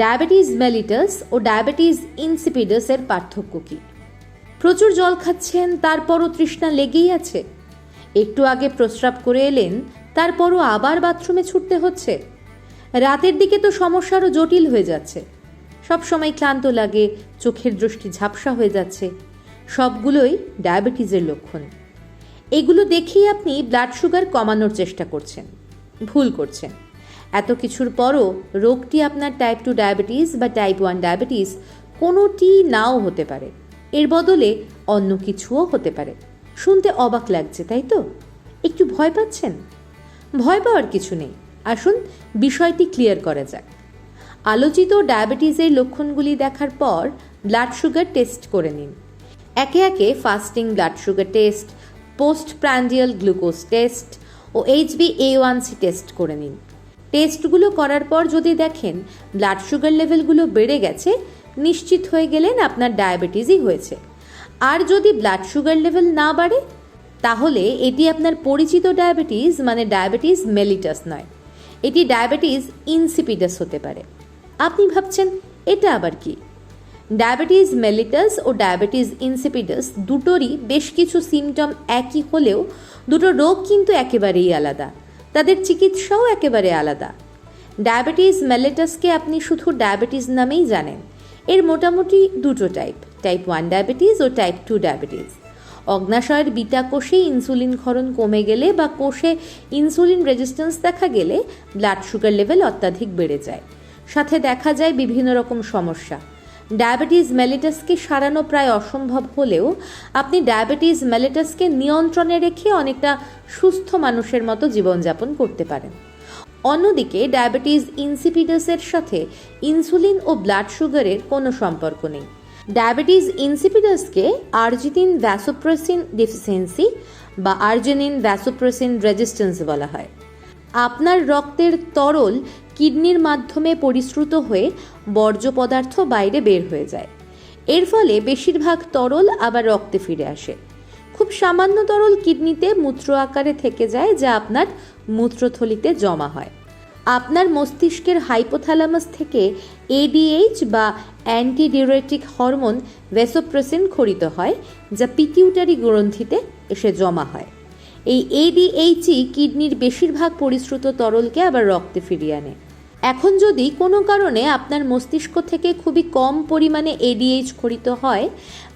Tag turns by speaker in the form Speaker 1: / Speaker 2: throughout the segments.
Speaker 1: Diabetes mellitus ও diabetes ইনসিপিডাসের পার্থক্য কী? প্রচুর জল খাচ্ছেন, তারপরও তৃষ্ণা লেগেই আছে। একটু আগে প্রস্রাব করে এলেন, তারপরও আবার বাথরুমে ছুটতে হচ্ছে। রাতের দিকে তো সমস্যারও জটিল হয়ে যাচ্ছে। সব সময় ক্লান্ত লাগে, চোখের দৃষ্টি ঝাপসা হয়ে যাচ্ছে। সবগুলোই ডায়াবেটিসের লক্ষণ। এগুলো দেখেই আপনি ব্লাড সুগার কমানোর চেষ্টা করছেন, ভুল করছেন। এত কিছুর পরও রোগটি আপনার টাইপ টু ডায়াবেটিস বা টাইপ ওয়ান ডায়াবেটিস কোনোটি নাও হতে পারে। এর বদলে অন্য কিছুও হতে পারে। শুনতে অবাক লাগছে, তাই তো? একটু ভয় পাচ্ছেন? ভয় পাওয়ার কিছু নেই। আসুন, বিষয়টি ক্লিয়ার করা যাক। আলোচিত ডায়াবেটিসের লক্ষণগুলি দেখার পর ব্লাড সুগার টেস্ট করে নিন। একে একে fasting blood sugar test post prandial glucose test O HB A one C test করে নিন। টেস্টগুলো করার পর যদি দেখেন ব্লাড সুগার লেভেলগুলো বেড়ে গেছে, নিশ্চিত হয়ে গেলেন আপনার ডায়াবেটিসই হয়েছে। আর যদি ব্লাড সুগার লেভেল না বাড়ে, তাহলে এটি আপনার পরিচিত ডায়াবেটিস মানে ডায়াবেটিস মেলিটাস নয়। এটি ডায়াবেটিস ইনসিপিডাস হতে পারে। আপনি ভাবছেন, এটা আবার কি? ডায়াবেটিস মেলিটাস ও ডায়াবেটিস ইনসিপিডাস দুটোরই বেশ কিছু সিমটম একই হলেও দুটো রোগ কিন্তু একেবারেই আলাদা। তাদের চিকিৎসাও একেবারে আলাদা। ডায়াবেটিস মেলিটাসকে আপনি শুধু ডায়াবেটিস নামেই জানেন। এর মোটামুটি দুটো টাইপ টাইপ ওয়ান ডায়াবেটিস ও টাইপ টু ডায়াবেটিস। অগ্নাশয়ের বিটা কোষে ইনসুলিন ক্ষরণ কমে গেলে বা কোষে ইনসুলিন রেজিস্ট্যান্স দেখা গেলে ব্লাড সুগার লেভেল অত্যাধিক বেড়ে যায়। সাথে দেখা যায় বিভিন্ন রকম সমস্যা। ডায়াবেটিস মেলিটাসকে সারানো প্রায় অসম্ভব হলেও আপনি ডায়াবেটিস মেলিটাসকে নিয়ন্ত্রণে রেখে অনেকটা সুস্থ মানুষের মতো জীবনযাপন করতে পারেন। অন্যদিকে ডায়াবেটিস ইনসিপিডাসের সাথে ইনসুলিন ও ব্লাড সুগারের কোনো সম্পর্ক নেই। ডায়াবেটিস ইনসিপিডাসকে আর্জিনিন ভ্যাসোপ্রেসিন ডিফিসিয়েন্সি বা আর্জেনিন ভ্যাসোপ্রেসিন রেজিস্ট্যান্স বলা হয়। আপনার রক্তের তরল কিডনির মাধ্যমে পরিশ্রুত হয়ে বর্জ্য পদার্থ বাইরে বের হয়ে যায়। এর ফলে বেশিরভাগ তরল আবার রক্তে ফিরে আসে। খুব সামান্য তরল কিডনিতে মূত্র আকারে থেকে যায়, যা আপনার মূত্রথলিতে জমা হয়। আপনার মস্তিষ্কের হাইপোথ্যালামাস থেকে এডিএইচ বা অ্যান্টিডিউরেটিক হরমোন ভেসোপ্রেসিন খরিত হয়, যা পিটিউটারি গ্রন্থিতে এসে জমা হয়। এই এডিএইচই কিডনির বেশিরভাগ পরিশ্রুত তরলকে আবার রক্তে ফিরিয়ে আনে। এখন যদি কোনো কারণে আপনার মস্তিষ্ক থেকে খুবই কম পরিমাণে এডিএইচ খরিত হয়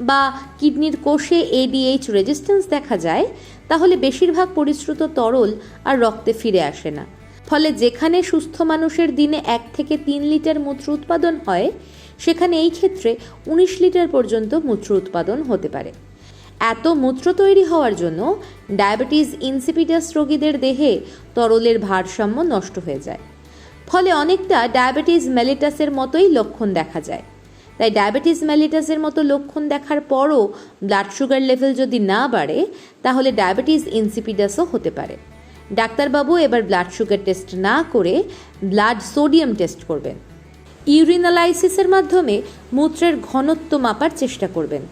Speaker 1: বা কিডনির কোষে এডিএইচ রেজিস্ট্যান্স দেখা যায়, তাহলে বেশিরভাগ পরিশ্রুত তরল আর রক্তে ফিরে আসে না। ফলে যেখানে সুস্থ মানুষের দিনে এক থেকে তিন লিটার মূত্র উৎপাদন হয়, সেখানে এই ক্ষেত্রে উনিশ লিটার পর্যন্ত মূত্র উৎপাদন হতে পারে। এত মূত্র তৈরি হওয়ার জন্য ডায়াবেটিস ইনসিপিডাস রোগীদের দেহে তরলের ভারসাম্য নষ্ট হয়ে যায়। ফলে অনেকটা ডায়াবেটিস মেলিটাসের মতোই লক্ষণ দেখা যায়। তাই ডায়াবেটিস মেলিটাসের মতো লক্ষণ দেখার পরও ব্লাড সুগার লেভেল যদি না বাড়ে, তাহলে ডায়াবেটিস ইনসিপিডাসও হতে পারে। ডাক্তারবাবু এবার ব্লাড সুগার টেস্ট না করে ব্লাড সোডিয়াম টেস্ট করবেন। ইউরিনালাইসিসের মাধ্যমে মূত্রের ঘনত্ব মাপার চেষ্টা করবেন।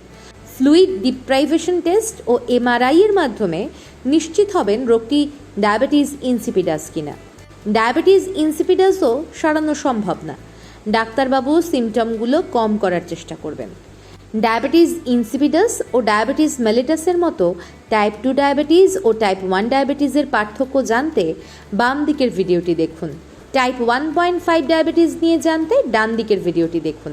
Speaker 1: ফ্লুইড ডিপ্রাইভেশন টেস্ট ও এমআরআই এর মাধ্যমে নিশ্চিত হবেন রোগটি ডায়াবেটিস ইনসিপিডাস কিনা। ডায়াবেটিস ইনসিপিডাসও সারানো সম্ভব না। ডাক্তারবাবু সিমটমগুলো কম করার চেষ্টা করবেন। ডায়াবেটিস ইনসিপিডাস ও ডায়াবেটিস মেলিটাসের মতো টাইপ টু ডায়াবেটিস ও টাইপ ওয়ান ডায়াবেটিসের পার্থক্য জানতে বাম দিকের ভিডিওটি দেখুন। Type one point five diabetes নিয়ে জানতে ডান দিকের ভিডিওটি দেখুন।